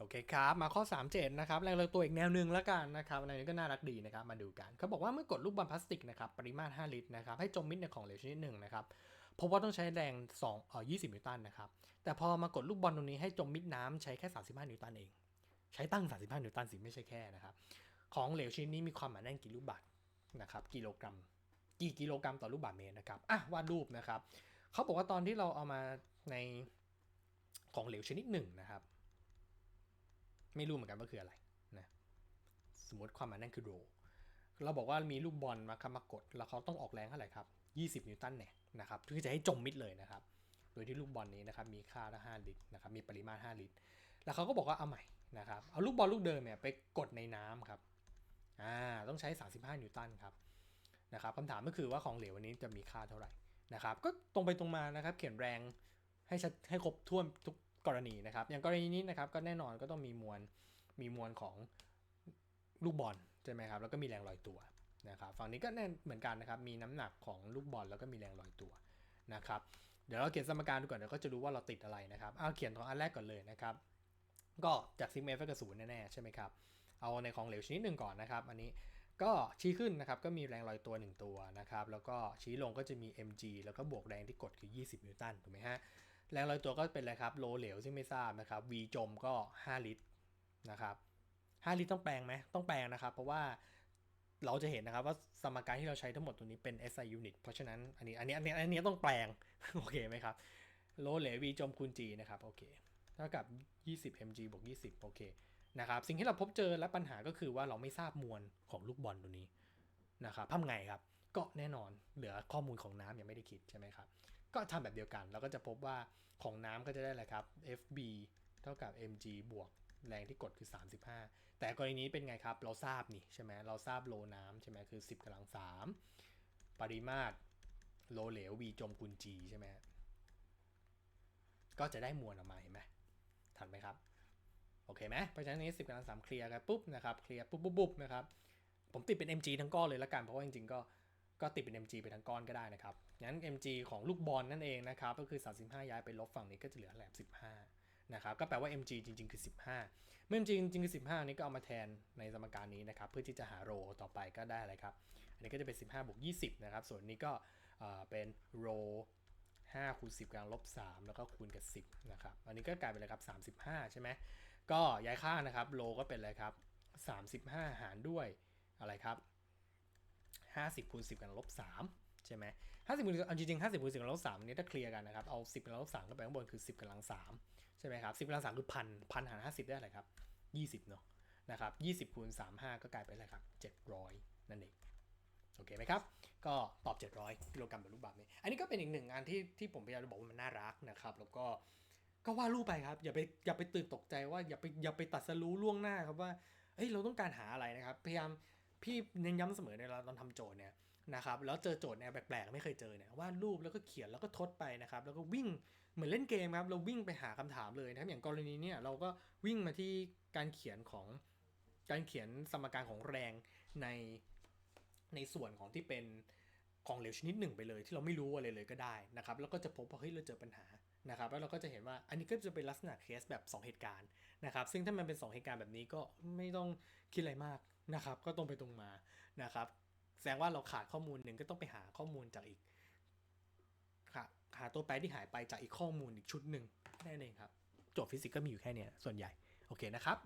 โอเคครับ มาข้อ 37 นะครับแรงเลยตัวอีกแนวหนึ่งแล้วกันนะครับอันนี้ก็น่ารักดีนะครับ มาดูกันเขาบอกว่าเมื่อกดลูกบอลพลาสติกนะครับปริมาตร 5 ลิตรนะครับให้จมมิดในของเหลวชนิดหนึ่งนะครับพบว่าต้องใช้แรง2เอ่อ20 นิวตันนะครับ แต่พอมากดลูกบอลตรงนี้ให้จมมิดน้ำใช้แค่ 35 นิวตันเอง ใช้ตั้ง 35 นิวตันสิไม่ใช่แค่นะครับ ของเหลวชนิดนี้มีความหนาแน่นกี่ลูกบาศก์นะครับกิโลกรัม กี่กิโลกรัมต่อลูกบาศก์เมตรนะครับอะวาดรูปนะครับเขาบอกว่าตอนที่เราเอามาในของเหลวชนิดหนึ่งนะครับ ไม่รู้เหมือนกันว่าคืออะไรนะสมมติความหมายนั่นคือโรเราบอกว่ามีลูกบอลมาครับมากด แล้วเขาต้องออกแรงเท่าไหร่ครับ 20 นิวตันเนี่ยนะครับเพื่อจะให้จมมิดเลยนะครับ โดยที่ลูกบอลนี้นะครับมีค่าละ5ลิตรนะครับมีปริมาตร 5 ลิตร แล้วเขาก็บอกว่าเอาใหม่นะครับเอาลูกบอลลูกเดิมเนี่ยไปกดในน้ำครับอ่าต้องใช้ 35 นิวตันครับนะครับคำถามก็คือว่าของเหลววันนี้จะมีค่าเท่าไหร่นะครับก็ตรงไปตรงมานะครับเขียนแรงให้ให้ครบถ้วนทุก กรณีนะครับ อย่างกรณีนี้นะครับก็แน่นอนก็ต้องมีมวลมีมวลของลูกบอลใช่ไหมครับแล้วก็มีแรงลอยตัวนะครับฝั่งนี้ก็แน่นเหมือนกันนะครับมีน้ำหนักของลูกบอลแล้วก็มีแรงลอยตัวนะครับเดี๋ยวเราเขียนสมการดูก่อนเดี๋ยวก็จะรู้ว่าเราติดอะไรนะครับเอาเขียนของอันแรกก่อนเลยนะครับก็จากซิกเมฟกับศูนย์แน่ๆใช่ไหมครับเอาในของเหลวชนิดหนึ่งก่อนนะครับอันนี้ก็ชี้ขึ้นนะครับก็มีแรงลอยตัว 1 ตัวนะครับแล้วก็ชี้ลงก็จะมี mg แล้วก็บวกแรงที่กดคือ 20 นิวตันถูกไหมฮะ แรงลอยตัวก็เป็นอะไรครับโลเหลวซึ่งไม่ทราบนะครับ v จมก็ 5 ลิตรนะครับ 5 ลิตรต้องแปลงไหมต้องแปลงนะครับ เพราะว่าเราจะเห็นนะครับว่าสมการที่เราใช้ทั้งหมดตัวนี้เป็น SI unit เพราะฉะนั้นอันนี้อันนี้อันนี้อันนี้ต้องแปลง โอเคไหมครับโลเหลว v จมคูณ g นะครับโอเคเท่ากับ 20 mg บวก 20 โอเคนะครับสิ่งที่เราพบเจอและปัญหาก็คือว่าเราไม่ทราบมวลของลูกบอลตัวนี้นะครับทำไงครับก็แน่นอนเหลือข้อมูลของน้ำยังไม่ได้คิดใช่ไหมครับ ก็ทำแบบเดียวกัน เราก็จะพบว่าของน้ำก็จะได้อะไรครับ FB เท่ากับ mg บวกแรงที่กดคือ 35 แต่กรณีนี้เป็นไงครับ เราทราบนี่ใช่ไหมเราทราบโลน้ำใช่ไหมคือ 10กำลัง 3 ปริมาตรโลเหลว v จมคูณ g ใช่ไหมก็จะได้มวลออกมาเห็นไหมทันไหมครับ โอเคไหมเพราะฉะนั้นนี้ 10กำลัง3เคลียร์กันปุ๊บนะครับ เคลียร์ปุ๊บปุ๊บปุ๊บนะครับ ผมติดเป็น mg ทั้งก้อนเลยละกัน เพราะว่าจริงๆก็ ก็ติดเป็น mg ไปทั้งก้อนก็ได้นะครับงั้น mg ของลูกบอลนั่นเองนะครับก็คือ 35 ย้ายไปลบฝั่งนี้ก็จะเหลือแหลม15 นะครับก็แปลว่า mg จริง ๆ คือ 15 เมื่อ mg จริงๆคือ 15 นี้ก็เอามาแทนในสมการนี้นะครับเพื่อที่จะหาโรต่อไปก็ได้อะไรครับ อันนี้ก็จะเป็น 15บวก20 นะครับ ส่วนนี้ก็เป็นโร5คูณ10กลังลบ3แล้วก็คูณกับ 10นะครับอันนี้ก็กลายเป็นอะไรครับ 35 ใช่ไหมก็ย้ายค่านะครับโลก็เป็นอะไรครับ35 หารด้วยอะไรครับ 50คูณ10กำลังลบ3ใช่ไหม50คูณเอาจริงๆ50คูณ10กำลังลบ3นี้ถ้าเคลียร์กันนะครับ เอา10กำลังลบ3ก็ไปข้างบนคือ10กำลัง3ใช่ไหมครับ10กำลัง3คือพันพันหาร50ได้อะไรครับ20เนาะนะครับ20คูณ35ก็กลายเป็นอะไรครับ700นั่นเองโอเคไหมครับ ก็ตอบ 700 กิโลกรัมต่อลูกบาศก์เมตรอันนี้ก็เป็นอีกหนึ่งงานที่ที่ผมพยายามจะบอกว่ามันน่ารักนะครับ แล้วก็ก็วาดรูปไปครับ อย่าไปอย่าไปตื่นตกใจว่าอย่าไปอย่าไปตัดสรู้ล่วงหน้าครับว่าเฮ้ยเราต้องการหาอะไรนะครับ พยายาม พี่เน้นย้ำเสมอในเราตอนทำโจทย์เนี่ยนะครับแล้วเจอโจทย์แนวแปลกๆไม่เคยเจอเนี่ยวาดรูปแล้วก็เขียนแล้วก็ทดไปนะครับแล้วก็วิ่งเหมือนเล่นเกมครับเราวิ่งไปหาคำถามเลยนะครับอย่างกรณีเนี่ยเราก็วิ่งมาที่การเขียนของการเขียนสมการของแรงในในส่วนของที่เป็นของเหลวชนิดหนึ่งไปเลย ที่เราไม่รู้อะไรเลยก็ได้นะครับแล้วก็จะพบว่าเฮ้ยเราเจอปัญหานะครับแล้วเราก็จะเห็นว่าอันนี้ก็จะเป็นลักษณะเคสแบบ 2 เหตุการณ์นะครับซึ่งถ้ามันเป็น 2 เหตุการณ์แบบนี้ก็ไม่ต้องคิดอะไรมาก นะครับ ก็ตรงไปตรงมานะครับ แสดงว่าเราขาดข้อมูลหนึ่งก็ต้องไปหาข้อมูลจากอีกหาหาตัวแปรที่หายไปจากอีกข้อมูลอีกชุดหนึ่งนั่นเองครับโจทย์ฟิสิกส์ก็มีอยู่แค่เนี้ยส่วนใหญ่ โอเคนะครับ